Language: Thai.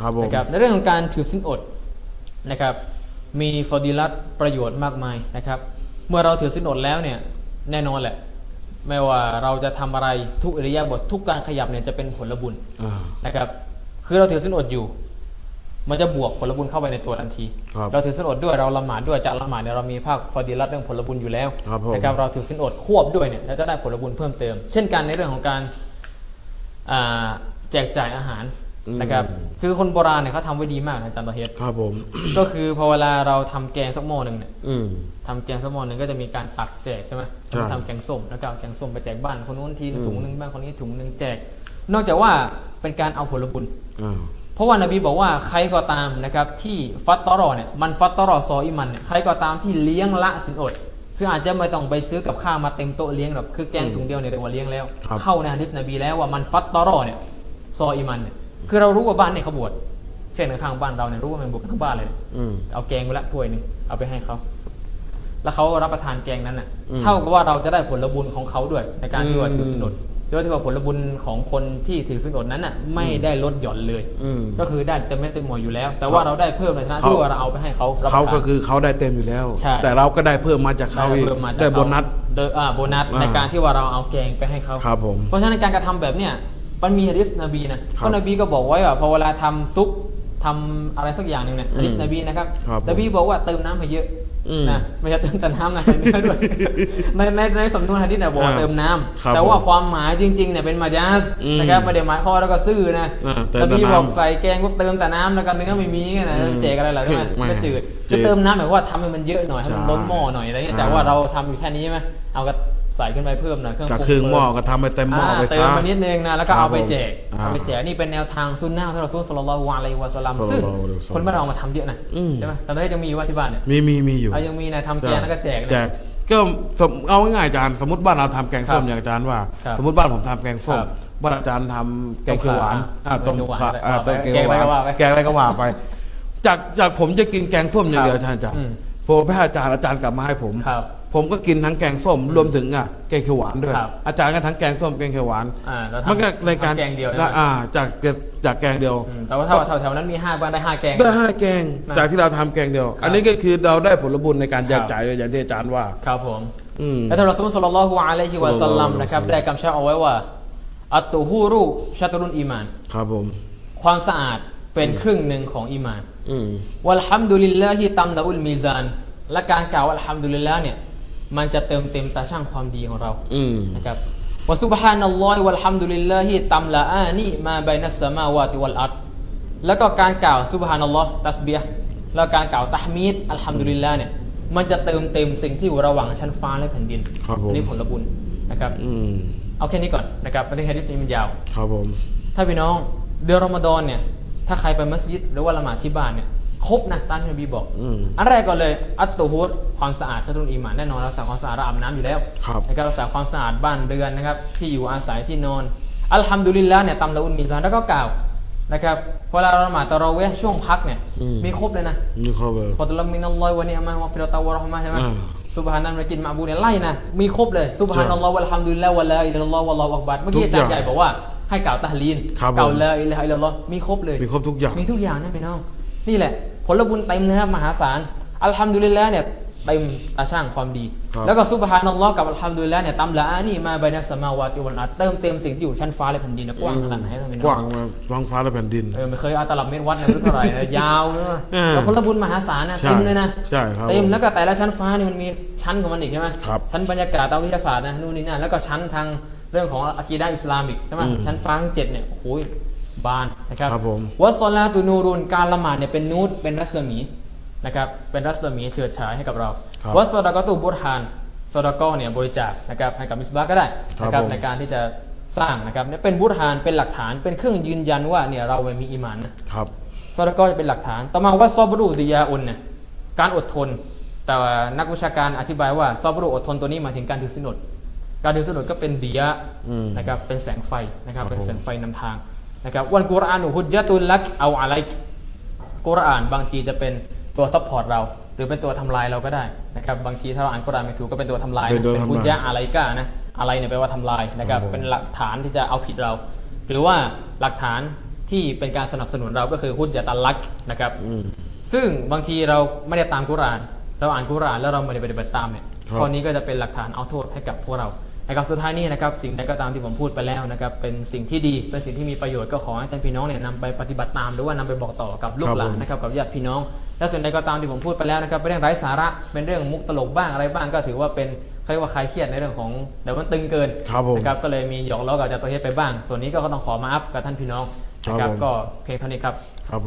ครับผมนะครับในเรื่องของการถือสินอดนะครับ มีฟอดีลัตประโยชน์มากมายนะครับ เมื่อเราถือสินอดแล้วเนี่ยแน่นอนแหละ ไม่ว่าเราจะทำอะไรทุกอิริยาบถทุกการขยับเนี่ยจะเป็นผลบุญอ่านะครับ คือเราถือสินอดอยู่ มันจะบวกผลบุญเข้าไปในตัวทันทีครับเราถือสินอดด้วยเราละหมาดด้วยจากละหมาดเนี่ยเรามีภาคฟอดีลัตเรื่องผลบุญอยู่แล้วครับผมนะครับเราถือสินอดควบด้วยเนี่ยเราจะได้ผลบุญเพิ่มเติม เช่นกันในเรื่องของการอ่าแจกจ่ายอาหาร นะครับคือคนโบราณเนี่ยเขาทำไว้ดีมากนะอาจารย์ตอเฮดครับผม ก็คือพอเวลาเราทำแกงสักหม้อหนึ่งเนี่ยอืม ทำแกงสักหม้อหนึ่งก็จะมีการตักแจกใช่ไหมใช่ ทำแกงส้มแล้วก็เอาแกงส้มไปแจกบ้านคนนู้นทีถุงหนึ่งบ้านคนนี้ถุงหนึ่งแจก นอกจากว่าเป็นการเอาผลบุญ อ่า เพราะว่านบีบอกว่าใครก็ตามนะครับที่ฟัตตอรอเนี่ยมันฟัตตอรอซออิมันเนี่ยใครก็ตามที่เลี้ยงละสินอด คืออาจจะไม่ต้องไปซื้อกับข้าวมาเต็มโต๊ะเลี้ยงหรอกคือแกงถุงเดียวเนี่ยเรียกว่าเลี้ยงแล้ว ครับ เข้าในฮะดิษนบีแล้วว่ามันฟัตตอรอเนี่ยซออิมันเนี่ย คือเรารู้ว่าบ้านเนี่ยเขาบวชเช่นข้างๆบ้านเราเนี่ยรู้ว่ามันบวชกันทั้งบ้านเลย อืม เอาแกงไปละถ้วยหนึ่งเอาไปให้เขาแล้วเขารับประทานแกงนั้นน่ะ อืมเท่ากับว่าเราจะได้ผลบุญของเขาด้วยในการที่ว่าอืมถือสินอดด้วยที่ว่าผลบุญของคนที่ถือสินอดนั้นน่ะไม่ได้ลดหย่อนเลย อืม ก็คือได้เต็มเม็ดเต็มหน่วยอยู่แล้ว แต่ว่าเราได้เพิ่มในฐานะเขา ที่ว่าเราเอาไปให้เขารับประเขาทานก็คือเขาได้เต็มอยู่แล้ว ใช่ แต่เราก็ได้เพิ่มมาจากเขาอีกเพิ่มมาจากได้เขาโบนัสโดยอ่าโบนัสอ่าในการที่ว่าเราเอาแกงไปให้เขา ครับผม เพราะฉะนั้นการกระทำแบบเนี้ย มันมีฮะดิษนบีนะเพราะนบีก็บอกไว้ว่าพอเวลาทำซุปทำอะไรสักอย่างหนึ่งเนี่ยฮะดิษนบีนะครับครับผมนบีบอกว่าเติมน้ำให้เยอะอืมนะไม่ใช่เติมแต่น้ำนะเนื้อด้วยในในในสำนวนฮะดิษเนี่ยบอกว่าอ่าเติมน้ครับำแต่ว่าผมความหมายจริงๆเนี่ยเป็นมาจาสอืมนะครับไม่ได้หมายความว่าแล้วก็ซื่อนะอ่าเติมนแต่บีน้ำบอกใส่แกงก็เติมแต่น้ำแล้วก็เนื้อไม่มีไงนะอืมแจกอะไรเหรอใช่ไหมไม่ก็จืดจืจะดเติมน้ำหมายความว่าทำให้มันเยอะหน่อยให้มันใช่ล้นหม้อหน่อยอะไรเงี้ยอ่าแต่ว่าเราทำอยู่แค่นี้ใช่ไหมเอาก็ ใส่ขึ้นไปเพิ่มหน่อยเครื่องจากปรุงครึ่งหม้อเพิ่มก็ทำไปเต็มหม้อไปเติมซะมานิดนึงนะแล้วก็ครับเอาไปแจกผมเอาไปแจกนี่เป็นแนวทางซุนนะที่เราซุนสลลัลลอฮุอะลัยฮิวะสัลลัมศ็อลลัซึ่งลลอฮุอะลัยฮิวะซัลลัมคนบ้านเรามาทำเยอะนะอืม ใช่ไหมแต่ตอนนี้ยังมีอยู่ว่าที่บ้านเนี่ยมีมีมีอยู่ เอายังมีนะทำแกงแล้วก็แจกแจนะกก็สมเอาง่ายๆอาจารย์สมมติบ้านเราทำแกงส้มครับอย่างอาจารย์ว่า ครับสมมติบ้านผมทำแกงส้มครับบ้านอาจารย์ทำแกงเขียวหวานต้มขาอ่าต้ต้มมเขียวหวานขาอ่าต้มแกงเขียวหวานแกงอะไรก็ว่าไปแกงอะไรก็ว่าไป จากจากผมจะกินแกงส้มอย่างเดียวครับอาจารย์อาจารย์อืม พอไปให้อาจารย์อาจารย์กลับมาให้ผม ครับ ผมก็กินทั้งแกงส้มรวมถึงอะแกงเขียวหวานด้วย ครับอาจารย์ก็ทั้งแกงส้มแกงเขียวหวานอ่าแล้วมันก็ทำในการทำแกงเดียวใช่ไหม อ่าจากจากแกงเดียว อืมแต่ว่าถ้าว่าแถวๆนั้นมีห้าบ้านได้ห้าแกง ได้ห้าแกงนะจากที่เราทำแกงเดียวครับอันนี้ก็คือเราได้ผลบุญในการแจกครับ จ่ายเลยอย่างที่อาจารย์ว่า ครับผม อืม และท่านรอซูลศ็อลลัลลอฮุอะลัยฮิวะสัลลัมนะครับ ได้กำชับเอาไว้ว่า อัตตุฮูรุชัตรุนอีมาน ครับผม ความสะอาดเป็นครึ่งหนึ่งของอีมาน อืม วัลฮัมดุลิลลาฮิตัมดะอุลมีซานและการกล่าวอัลฮัมดุลิลลาห์เนี่ย มันจะเติมเต็มตาช่างความดีของเราอืมนะครับวะซุบฮานัลลอฮิวัลฮัมดุลิลลาฮิตัมละอานีมาบัยนัสสมาวาติวัลอัรฎแล้วก็การกล่าวซุบฮานัลลอฮ์ตัสบีฮ์แล้วการกล่าวตะฮมีดอัลฮัมดุลิลลาห์เนี่ยมันจะเติมเต็มสิ่งที่อยู่ระหว่างชั้นฟ้าและแผ่นดินครับผมนี่ผลบุญนะครับอืมเอาแค่นี้ก่อนนะครับประเด็นฮะดิษนี้มันยาวครับผมถ้าพี่น้องเดือนรอมฎอนเนี่ยถ้าใครไปมัสยิดหรือว่าละหมาดที่บ้านเนี่ย ครบนะตามที่นบีบอกอืมอันแรกก่อนเลยอัตตุฮุดความสะอาดชัตรุนอีหมานแน่นอนรักษาความสะอาดเราอาบน้ำอยู่แล้วครับนะครับรักษาความสะอาดบ้านเรือนนะครับ ที่อยู่อาศัยที่นอน อัลฮัมดุลิลละห์เนี่ยตามละอุนมีซานแล้วก็กล่าวนะครับเวลาเราละหมาดตะเราะเวห์ช่วงพักเนี่ยอืมมีครบเลยนะนี่เขาแบบฟอตุลัมมินัลลอฮิวะนิอะมะฮ์วะฟิรอตะวะเราะห์มะฮ์ใช่ไหมอ่าซุบฮานัลมะกินมะบูเนี่ยไล่นะมีครบเลยซุบฮานัลลอฮ์วัลฮัมดุลิลลาห์วะลาอิลลัลลอฮ์วัลลอฮุอักบัรเมื่อกี้อาจารย์ใหญ่บอกว่าให้กล่าวตะฮลีนครับกล่าวผมลาอิลาฮะอิลลัลลอฮ์มีครบเลยมีครบทุกอย่างมีทุกอย่างนะพี่น้อง นี่แหละ ผลบุญเต็มนะครับมหาศาลอัลฮัมดุลิลละห์เนี่ยเต็มตาช่างความดีครับแล้วก็ซุบฮานัลลอฮ์กับอัลฮัมดุลิลละห์เนี่ยตามละอานี่มาบายนัสสมาวาติวัลอัรฎเติมเต็มสิ่งที่อยู่ชั้นฟ้าและแผ่นดินนะกว้างขนาดไหนท่านพี่น้องกว้างมาท้องฟ้าและแผ่นดินเออไม่เคยเอาตลับเมตรวัดนะไม่รู้เท่าไหร่นะยาวนะเออแล้วผลบุญมหาศาลนะใช่เต็มเลยนะใช่ครับเต็มผมแล้วก็แต่ละชั้นฟ้านี่มันมีชั้นของมันอีกใช่ไหมครับชั้นบรรยากาศทางวิทยาศาสตร์นะนู่นนี่นั่นแล้วก็ชั้นทางเรื่องของอะกีดะห์อิสลามอีกใช่ไหมอืมชั้นฟ้าทั้งเจ็ดเนี่ยโอ้โห บานนะครับครับผมวัสซอลาตุนูรุนการละหมาดเนี่ยเป็นนูตเป็นรัศมีนะครับเป็นรัศมีเฉิดฉายให้กับเราครับวัสซอดากอตุบุรฮานซอดากอเนี่ยบริจาคนะครับให้กับมิสบาห์ก็ได้นะคครัรับบผม ในการที่จะสร้างนะครับเนี่ยเป็นบุรฮานเป็นหลักฐานเป็นเครื่องยืนยันว่าเนี่ยเรามีอีหมานนะ ครับ ซอดากอจะเป็นหลักฐาน ต่อมาว่าซอบรูดิยาอุนเนี่ยการอดทน แต่ว่านักวิชาการอธิบายว่าซอบรูอดทนตัวนี้หมายถึงการถือสินอดการถือสินอดก็เป็นดิยะอืมนะครับ เป็นแสงไฟนะครับครับเป็นผมแสงไฟนำทาง นะครับวันกุรอานุฮุจญะตุลลักเอาอะไรกุรอานบางทีจะเป็นตัวซัพพอร์ตเรา หรือเป็นตัวทำลายเราก็ได้นะครับบางทีถ้าเราอ่านกุรอานไม่ถูกก็เป็นตัวทำลายเป็นตัวเป็นทำลายฮุจญะอะไรก้านะอะไรเนี่ยแปลว่าทำลายนะครับครับผมเป็นหลักฐานที่จะเอาผิดเรา หรือว่าหลักฐานที่เป็นการสนับสนุนเราก็คือฮุจญะตัลลักนะครับซึ่งบางทีเราไม่ได้ตามกุรอาน เราอ่านกุรอานแล้วเราไม่ได้ปฏิบัติตามเนี่ยครับข้อนี้ก็จะเป็นหลักฐานเอาโทษให้กับพวกเรา นะครับสุดท้ายนี้นะครับสิ่งใดก็ตามที่ผมพูดไปแล้วนะครับเป็นสิ่งที่ดีเป็นสิ่งที่มีประโยชน์ก็ขอให้ท่านพี่น้องเนี่ยนำไปปฏิบัติตาม หรือว่านำไปบอกต่อกับลูกหลานนะครับกับญาติพี่น้อง และส่วนใดก็ตามที่ผมพูดไปแล้วนะครับเป็นเรื่องไร้สาระเป็นเรื่องมุกตลกบ้างอะไรบ้างก็ถือว่าเป็นเขาเรียกว่าคลายเครียดในเรื่องของแต่มันตึงเกินครับผมนะครับก็เลยมีหยอกล้อกับอาจารย์ตัวเฮดไปบ้าง ส่วนนี้ก็ต้องขอมาอัฟกับท่านพี่น้องนะคครัรับบผมก็เพียงเท่านี้ครับครับ